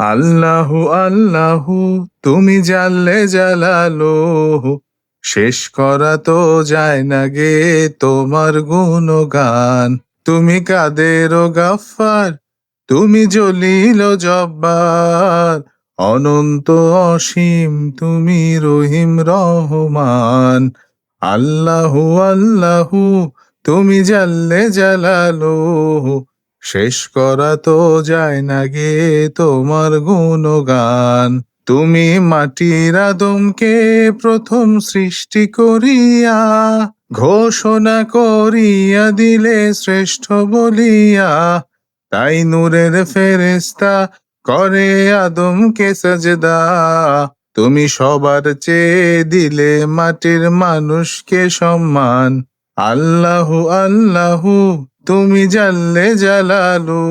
আল্লাহু আল্লাহু, তুমি জানলে জালালো শেষ করা তো যায় না গে তোমার গুণগান। তুমি কাদের ও গাফফার, তুমি জলিল জব্বার। অনন্ত অসীম, তুমি রহিম রহমান। আল্লাহু আল্লাহু, তুমি জানলে জালালো শেষ করা তো যায় না গে তোমার গুণগান। তুমি মাটির আদমকে প্রথম সৃষ্টি করিয়া, ঘোষণা করিয়া দিলে শ্রেষ্ঠ বলিয়া, তাই নূরের ফেরেস্তা করে আদমকে সাজদা। তুমি সবার চেয়ে দিলে মাটির মানুষকে সম্মান। আল্লাহু আল্লাহু তুমি জানলে জালালু,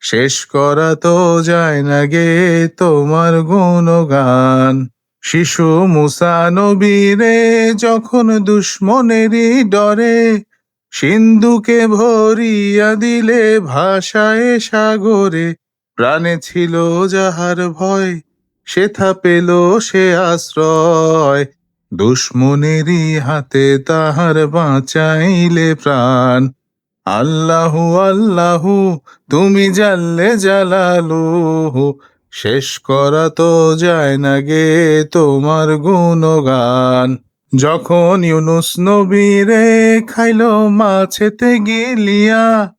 শেষ করা তো যায় না গে তোমার গুণগান। শিশু মুসা নবীরে যখন দুশ্মনেরই ডরে, সিন্ধুকে ভরিয়া দিলে ভাষায় সাগরে, প্রাণে ছিল যাহার ভয়, সেথা পেল সে আশ্রয়। দুশ্মনেরই হাতে তাহার বাঁচাইলে প্রাণ। আল্লাহু আল্লাহু, তুমি জানলে জালালু। শেষ করা তো যায় না গে তোমার গুণগান। যখন ইউনুস নবীরে খাইল মাছেতে গিলিয়া,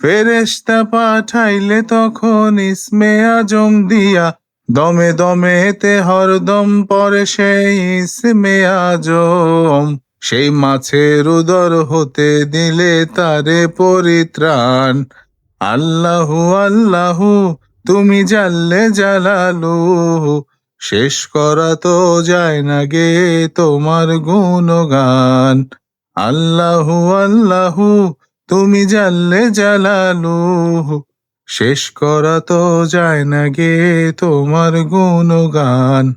ফেরেশতা পাঠাইলে তখন ইসমে আজম দিয়া। দমে দমেতে হরদম পরে সেই ইসমে আজম। সেই মাছের উদর হতে দিলে তারে পরিত্রাণ। আল্লাহু আল্লাহু, তুমি জানলে জালালু। শেষ করা তো যায় না গে তোমার গুণগান। আল্লাহু আল্লাহু, তুমি জানলে জালালু। শেষ করা তো যায় না গে তোমার গুণগান।